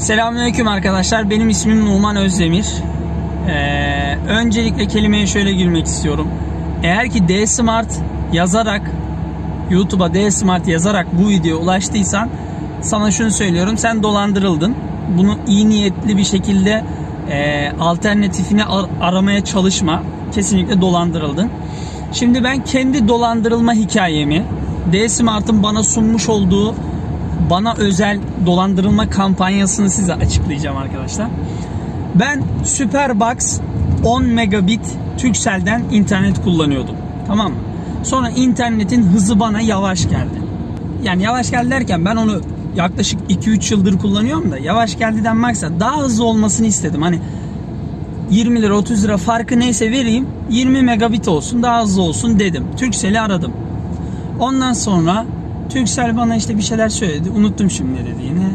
Selamünaleyküm arkadaşlar. Benim ismim Numan Özdemir. Ee, öncelikle kelimeye şöyle girmek istiyorum. Eğer ki D Smart yazarak YouTube'a D Smart yazarak bu videoya ulaştıysan sana şunu söylüyorum. Sen dolandırıldın. Bunu iyi niyetli bir şekilde e, alternatifini ar- aramaya çalışma. Kesinlikle dolandırıldın. Şimdi ben kendi dolandırılma hikayemi D Smart'ın bana sunmuş olduğu bana özel dolandırılma kampanyasını size açıklayacağım arkadaşlar. Ben Superbox 10 megabit Turkcell'den internet kullanıyordum. Tamam mı? Sonra internetin hızı bana yavaş geldi. Yani yavaş geldi derken ben onu yaklaşık 2-3 yıldır kullanıyorum da yavaş geldiden maksat daha hızlı olmasını istedim. Hani 20 lira 30 lira farkı neyse vereyim 20 megabit olsun daha hızlı olsun dedim. Turkcell'i aradım. Ondan sonra Turkcell bana işte bir şeyler söyledi. Unuttum şimdi dediğini.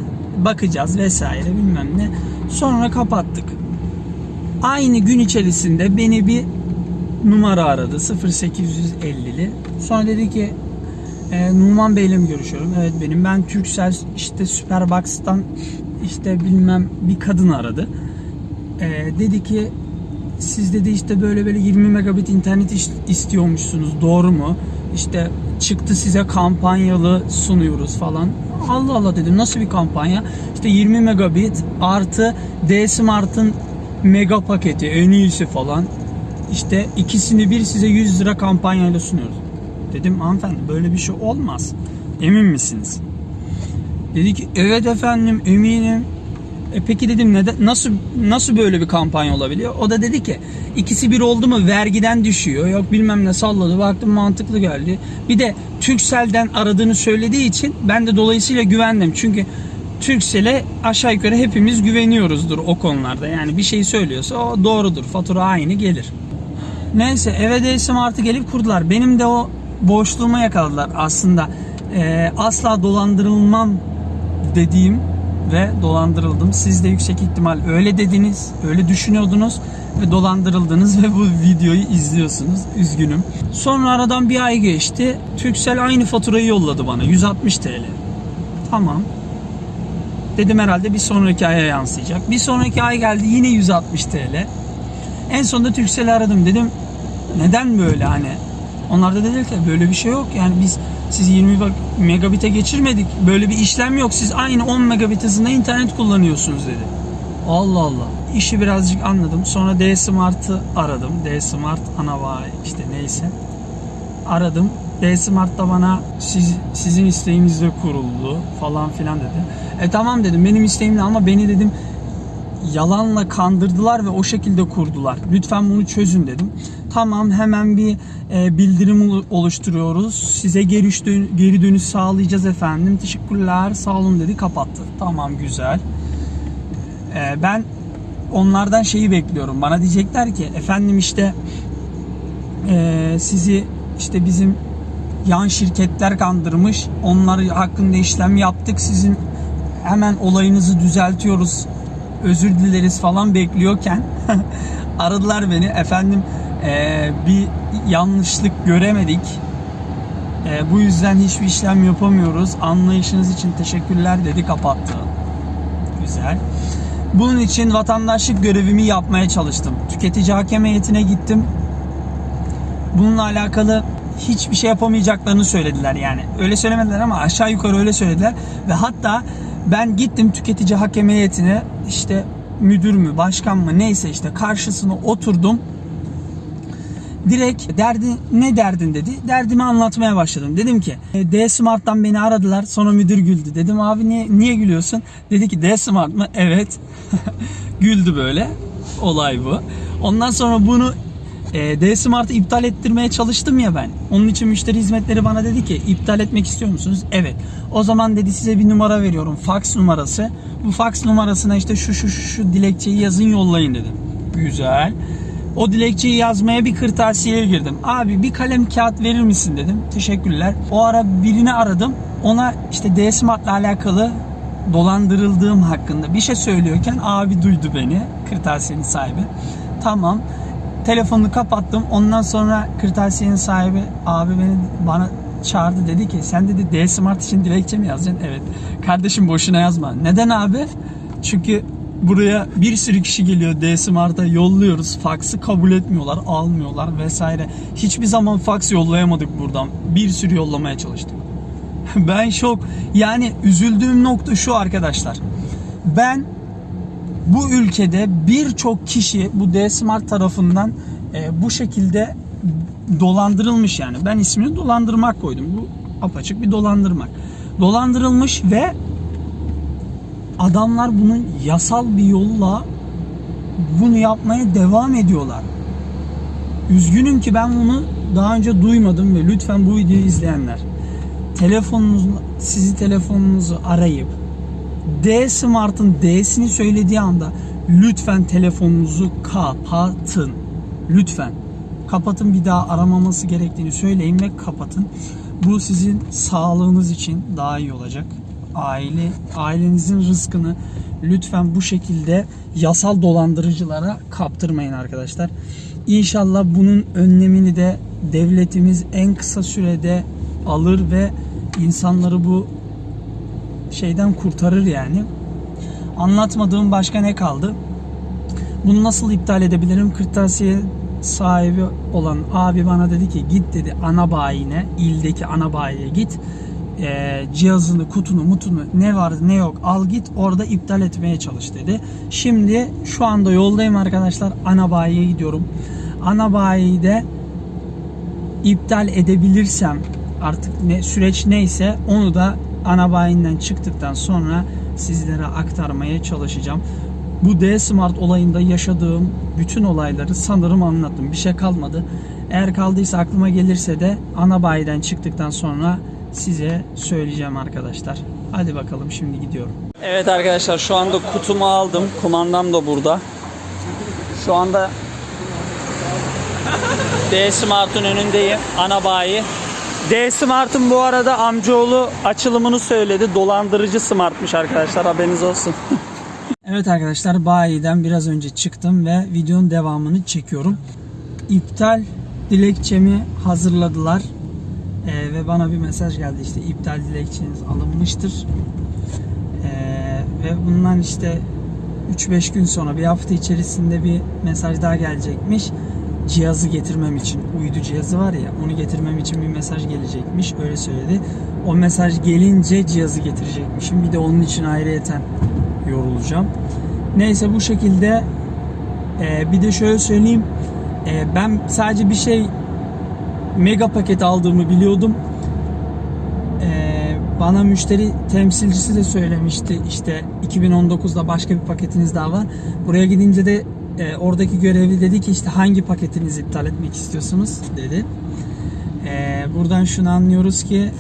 Bakacağız vesaire bilmem ne. Sonra kapattık. Aynı gün içerisinde beni bir numara aradı. 0850'li. Sonra dedi ki e, Numan Bey'le mi görüşüyorum? Evet benim. Ben Turkcell işte Superbox'tan işte bilmem bir kadın aradı. E, dedi ki siz dedi işte böyle böyle 20 megabit internet is- istiyormuşsunuz doğru mu? İşte çıktı size kampanyalı sunuyoruz falan. Allah Allah dedim nasıl bir kampanya? İşte 20 megabit artı D Smart'ın mega paketi en iyisi falan. İşte ikisini bir size 100 lira kampanyayla sunuyoruz. Dedim hanımefendi böyle bir şey olmaz. Emin misiniz? Dedi ki evet efendim eminim. E peki dedim neden nasıl nasıl böyle bir kampanya olabiliyor? O da dedi ki ikisi bir oldu mu vergiden düşüyor. Yok bilmem ne salladı. Baktım mantıklı geldi. Bir de Turkcell'den aradığını söylediği için ben de dolayısıyla güvendim. Çünkü Turkcell'e aşağı yukarı hepimiz güveniyoruzdur o konularda. Yani bir şey söylüyorsa o doğrudur. Fatura aynı gelir. Neyse eve de Smart'ı gelip kurdular. Benim de o boşluğuma yakaladılar aslında. Ee, asla dolandırılmam dediğim ve dolandırıldım. Siz de yüksek ihtimal öyle dediniz, öyle düşünüyordunuz ve dolandırıldınız ve bu videoyu izliyorsunuz. Üzgünüm. Sonra aradan bir ay geçti. Turkcell aynı faturayı yolladı bana. 160 TL. Tamam. Dedim herhalde bir sonraki aya yansıyacak. Bir sonraki ay geldi yine 160 TL. En sonunda Turkcell'i aradım. Dedim neden böyle hani? Onlar da dediler ki böyle bir şey yok. Yani biz siz 20 bak- megabit'e geçirmedik. Böyle bir işlem yok. Siz aynı 10 megabit hızında internet kullanıyorsunuz dedi. Allah Allah. İşi birazcık anladım. Sonra D Smart'ı aradım. D Smart Anavay işte neyse. Aradım. D Smart da bana siz, sizin isteğinizle kuruldu falan filan dedi. E tamam dedim benim isteğimle ama beni dedim yalanla kandırdılar ve o şekilde kurdular. Lütfen bunu çözün dedim. Tamam hemen bir e, bildirim olu- oluşturuyoruz. Size geri, dön- geri dönüş sağlayacağız efendim. Teşekkürler sağ olun dedi kapattı. Tamam güzel. E, ben onlardan şeyi bekliyorum. Bana diyecekler ki efendim işte e, sizi işte bizim yan şirketler kandırmış. Onlar hakkında işlem yaptık. Sizin hemen olayınızı düzeltiyoruz. Özür dileriz falan bekliyorken aradılar beni. Efendim eee, bir yanlışlık göremedik. Eee, bu yüzden hiçbir işlem yapamıyoruz. Anlayışınız için teşekkürler dedi kapattı. Güzel. Bunun için vatandaşlık görevimi yapmaya çalıştım. Tüketici hakem heyetine gittim bununla alakalı hiçbir şey yapamayacaklarını söylediler yani. Öyle söylemediler ama aşağı yukarı öyle söylediler ve hatta ben gittim tüketici hakem heyetine işte müdür mü başkan mı neyse işte karşısına oturdum. Direkt derdi ne derdin dedi. Derdimi anlatmaya başladım. Dedim ki "E, D Smart'tan beni aradılar. Sonra müdür güldü. Dedim abi niye, niye gülüyorsun? Dedi ki D Smart mı? Evet. Güldü böyle. Olay bu. Ondan sonra bunu e, D Smart'ı iptal ettirmeye çalıştım ya ben. Onun için müşteri hizmetleri bana dedi ki iptal etmek istiyor musunuz? Evet. O zaman dedi size bir numara veriyorum. Fax numarası. Bu fax numarasına işte şu şu şu, şu dilekçeyi yazın yollayın dedi. Güzel. O dilekçeyi yazmaya bir kırtasiyeye girdim. Abi bir kalem kağıt verir misin dedim. Teşekkürler. O ara birini aradım. Ona işte D Smart'la alakalı dolandırıldığım hakkında bir şey söylüyorken abi duydu beni. Kırtasiyenin sahibi. Tamam. Telefonunu kapattım. Ondan sonra kırtasiyenin sahibi abi beni bana çağırdı dedi ki sen dedi D Smart için dilekçe mi yazacaksın? Evet. Kardeşim boşuna yazma. Neden abi? Çünkü buraya bir sürü kişi geliyor D-Smart'a yolluyoruz. Fax'ı kabul etmiyorlar, almıyorlar vesaire. Hiçbir zaman fax yollayamadık buradan. Bir sürü yollamaya çalıştık. ben şok. Yani üzüldüğüm nokta şu arkadaşlar. Ben bu ülkede birçok kişi bu D-Smart tarafından e, bu şekilde dolandırılmış yani. Ben ismini dolandırmak koydum. Bu apaçık bir dolandırmak. Dolandırılmış ve adamlar bunun yasal bir yolla bunu yapmaya devam ediyorlar. Üzgünüm ki ben bunu daha önce duymadım ve lütfen bu videoyu izleyenler telefonunuzu sizi telefonunuzu arayıp D Smart'ın D'sini söylediği anda lütfen telefonunuzu kapatın. Lütfen. Kapatın bir daha aramaması gerektiğini söyleyin ve kapatın. Bu sizin sağlığınız için daha iyi olacak. Aile ailenizin rızkını lütfen bu şekilde yasal dolandırıcılara kaptırmayın arkadaşlar. İnşallah bunun önlemini de devletimiz en kısa sürede alır ve insanları bu şeyden kurtarır yani. Anlatmadığım başka ne kaldı? Bunu nasıl iptal edebilirim? Kırtasiye sahibi olan abi bana dedi ki git dedi ana bayine, ildeki ana bayiye git. Ee, cihazını, kutunu, mutunu ne var ne yok al git orada iptal etmeye çalış dedi. Şimdi şu anda yoldayım arkadaşlar. Ana bayiye gidiyorum. Ana bayide iptal edebilirsem artık ne süreç neyse onu da ana bayinden çıktıktan sonra sizlere aktarmaya çalışacağım. Bu D Smart olayında yaşadığım bütün olayları sanırım anlattım. Bir şey kalmadı. Eğer kaldıysa aklıma gelirse de ana bayiden çıktıktan sonra size söyleyeceğim arkadaşlar. Hadi bakalım şimdi gidiyorum. Evet arkadaşlar şu anda kutumu aldım. Kumandam da burada. Şu anda D Smart'ın önündeyim. Ana bayi. D Smart'ın bu arada amcaoğlu açılımını söyledi. Dolandırıcı Smart'mış arkadaşlar haberiniz olsun. evet arkadaşlar bayiden biraz önce çıktım ve videonun devamını çekiyorum. İptal dilekçemi hazırladılar. Ee, ve bana bir mesaj geldi işte iptal dilekçeniz alınmıştır. Ee, ve bundan işte 3-5 gün sonra bir hafta içerisinde bir mesaj daha gelecekmiş cihazı getirmem için uydu cihazı var ya onu getirmem için bir mesaj gelecekmiş öyle söyledi. O mesaj gelince cihazı getirecekmişim. Bir de onun için ayrıyeten yorulacağım. Neyse bu şekilde e, bir de şöyle söyleyeyim. E, ben sadece bir şey mega paket aldığımı biliyordum. E, bana müşteri temsilcisi de söylemişti işte 2019'da başka bir paketiniz daha var. Buraya gidince de e, oradaki görevli dedi ki işte hangi paketinizi iptal etmek istiyorsunuz dedi. E, buradan şunu anlıyoruz ki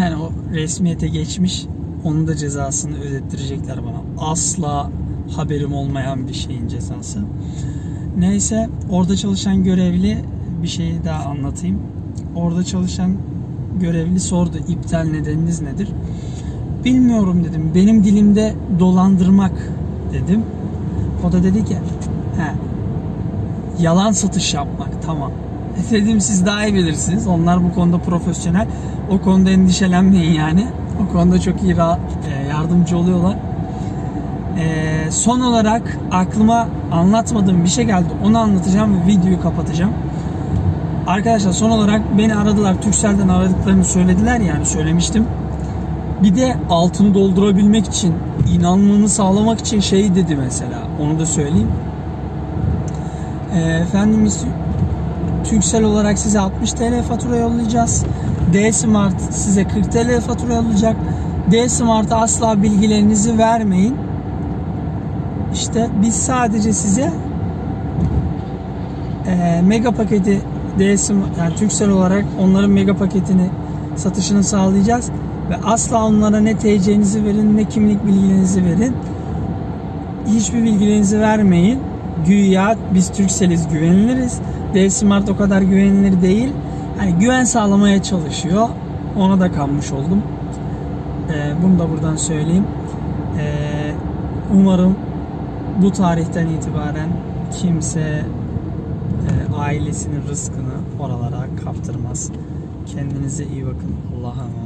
yani o resmiyete geçmiş onun da cezasını ödettirecekler bana. Asla haberim olmayan bir şeyin cezası. Neyse orada çalışan görevli bir şey daha anlatayım. Orada çalışan görevli sordu iptal nedeniniz nedir? Bilmiyorum dedim. Benim dilimde dolandırmak dedim. O da dedi ki he, yalan satış yapmak tamam. Dedim siz daha iyi bilirsiniz. Onlar bu konuda profesyonel. O konuda endişelenmeyin yani. O konuda çok iyi ra- e, yardımcı oluyorlar. E, son olarak aklıma anlatmadığım bir şey geldi. Onu anlatacağım ve videoyu kapatacağım. Arkadaşlar son olarak beni aradılar. Turkcell'den aradıklarını söylediler yani söylemiştim. Bir de altını doldurabilmek için, inanmanı sağlamak için şey dedi mesela. Onu da söyleyeyim. E, efendim Türksel olarak size 60 TL fatura yollayacağız. D Smart size 40 TL fatura yollayacak. D Smart'a asla bilgilerinizi vermeyin. İşte biz sadece size e, mega paketi D Smart, yani Türksel olarak onların mega paketini satışını sağlayacağız ve asla onlara ne TC'nizi verin ne kimlik bilgilerinizi verin. Hiçbir bilgilerinizi vermeyin. Güya biz Türkseliz güveniliriz. D Smart o kadar güvenilir değil. Hani güven sağlamaya çalışıyor. Ona da kanmış oldum. Ee, bunu da buradan söyleyeyim. Ee, umarım bu tarihten itibaren kimse e, ailesinin rızkını oralara kaptırmaz. Kendinize iyi bakın. Allah'a emanet.